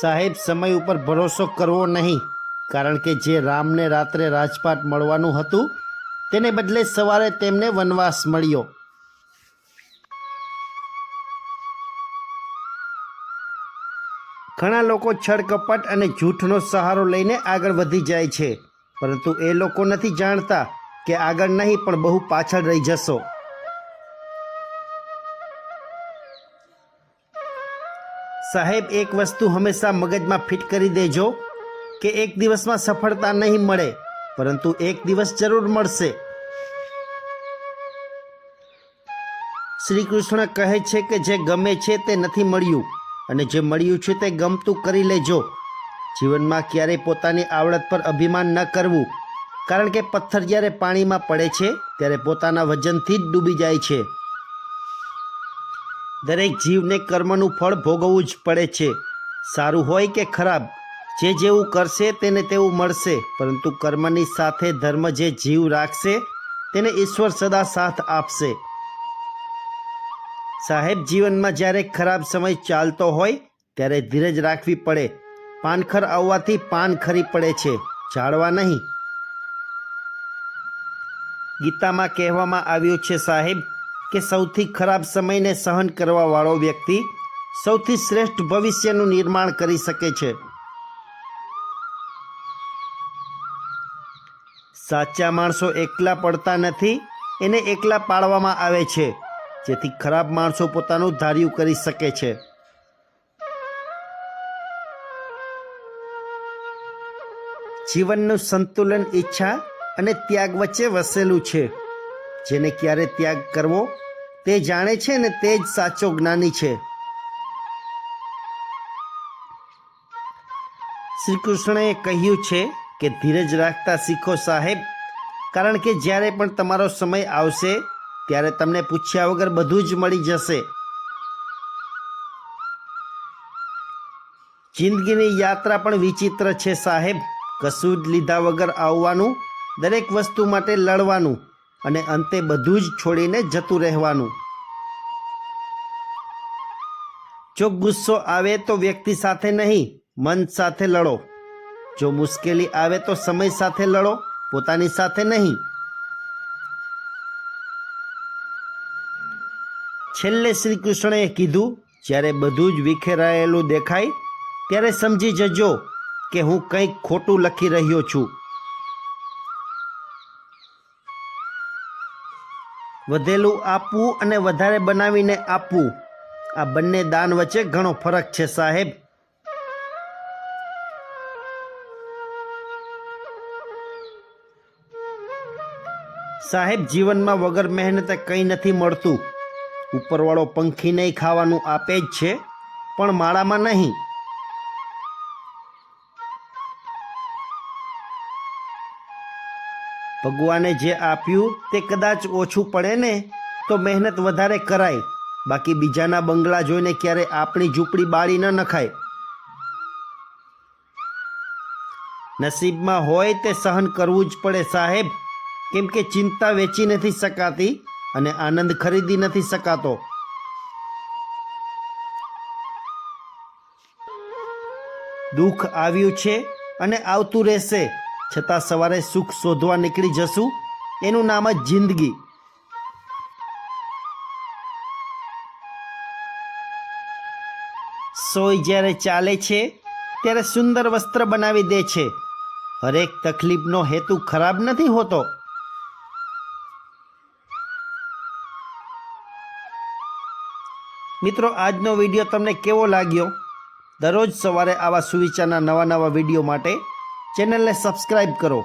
સાહેબ, સમય ઉપર ભરોસો કરવો નહીં, કારણ કે જે રામને રાત્રે રાજપાટ મળવાનું હતું, તેને બદલે સવારે તેમને વનવાસ મળ્યો. ઘણા લોકો છળકપટ અને જૂઠનો સહારો લઈને આગળ વધી જાય છે, પરંતુ એ લોકો નથી જાણતા કે આગળ નહીં પણ બહુ પાછળ રહી જશો. સાહેબ, એક વસ્તુ હંમેશા મગજમાં ફિટ કરી દેજો કે એક દિવસમાં સફળતા નહીં મળે, પરંતુ એક દિવસ જરૂર મળશે. શ્રી કૃષ્ણ કહે છે કે જે ગમે છે તે નથી મળ્યું, અને જે મળ્યું છે તે ગમતું કરી લેજો. જીવનમાં ક્યારેય પોતાની આવડત પર અભિમાન ન કરવું, કારણ કે પથ્થર જ્યારે પાણીમાં પડે છે, ત્યારે પોતાના વજનથી જ ડૂબી જાય છે. દરેક જીવને કર્મનું ફળ ભોગવવું જ પડે છે. સારું હોય કે ખરાબ, જે જેવું કરશે તેને તેવું મળશે, પરંતુ કર્મની સાથે ધર્મ જે જીવ રાખશે, તેને ઈશ્વર સદા સાથ આપશે. સાહેબ, જીવનમાં જ્યારે ખરાબ સમય ચાલતો હોય, ત્યારે ધીરજ રાખવી પડે. પાનખર આવવાથી પાન ખરી પડે છે, જાળવા નહીં. ગીતામાં કહેવામાં આવ્યું છે સાહેબ કે સૌથી ખરાબ સમયને સહન કરવાવાળો વ્યક્તિ સૌથી શ્રેષ્ઠ ભવિષ્યનું નિર્માણ કરી શકે છે. સાચા માણસો એકલા પડતા નથી, એને એકલા પાડવામાં આવે છે, જેથી ખરાબ માણસો પોતાનું ધાર્યું કરી શકે છે. જીવનનું સંતુલન, ઈચ્છા અને ત્યાગ વચ્ચે વસેલું છે, જેને ક્યારે ત્યાગ કરવો તે જાણે છે ને તે જ સાચો જ્ઞાની છે. શ્રી કૃષ્ણએ કહ્યું છે કે ધીરજ રાખતા શીખો સાહેબ, કારણ કે જ્યારે પણ તમારો સમય આવશે, ત્યારે તમને પૂછ્યા વગર બધું જ મળી જશે. જિંદગીની યાત્રા પણ વિચિત્ર છે સાહેબ, કશું જ લીધા વગર આવવાનું, દરેક વસ્તુ માટે લડવાનું. અને અંતે બધું જ છોડીને જતું રહેવાનું. જો ગુસ્સો આવે તો વ્યક્તિ સાથે નહીં, મન સાથે લડો. જો મુશ્કેલી આવે તો સમય સાથે લડો, પોતાની સાથે નહીં. છેલ્લે શ્રી કૃષ્ણએ કીધું, જ્યારે બધું જ વિખેરાયેલું દેખાય, ત્યારે સમજી જજો કે હું કંઈક ખોટું લખી રહ્યો છું. વધેલું આપવું અને વધારે બનાવીને આપવું. આ બંને દાન વચ્ચે ઘણો ફરક છે, સાહેબ. સાહેબ, જીવનમાં વગર મહેનતે કંઈ નથી મળતું. ઉપરવાળો પંખી નહીં ખાવાનું આપે જ છે, પણ માળામાં નહીં. ભગવાને જે આપ્યું તે કદાચ ઓછું પડે ને, તો મહેનત વધારે કરાય. બાકી બીજાના બંગલા જોઈને ક્યારે આપણી ઝૂંપડી બાળી ન નખાય. નસીબમાં હોય તે સહન કરવું જ પડે સાહેબ. કેમ કે ચિંતા વેચી નથી શકાતી અને આનંદ ખરીદી નથી શકાતો. દુઃખ આવ્યું છે અને આવતું રહેશે. છતાં સવારે સુખ શોધવા નીકળી જશું. એનું નામ જ જિંદગી. સોય જ્યારે ચાલે છે, ત્યારે સુંદર વસ્ત્ર બનાવી દે છે. હરેક તકલીફનો હેતુ ખરાબ નથી હોતો. મિત્રો, આજનો વીડિયો તમને કેવો લાગ્યો? દરરોજ સવારે આવા સુવિચારના નવા નવા વીડિયો માટે ચેનલને સબસ્ક્રાઈબ કરો.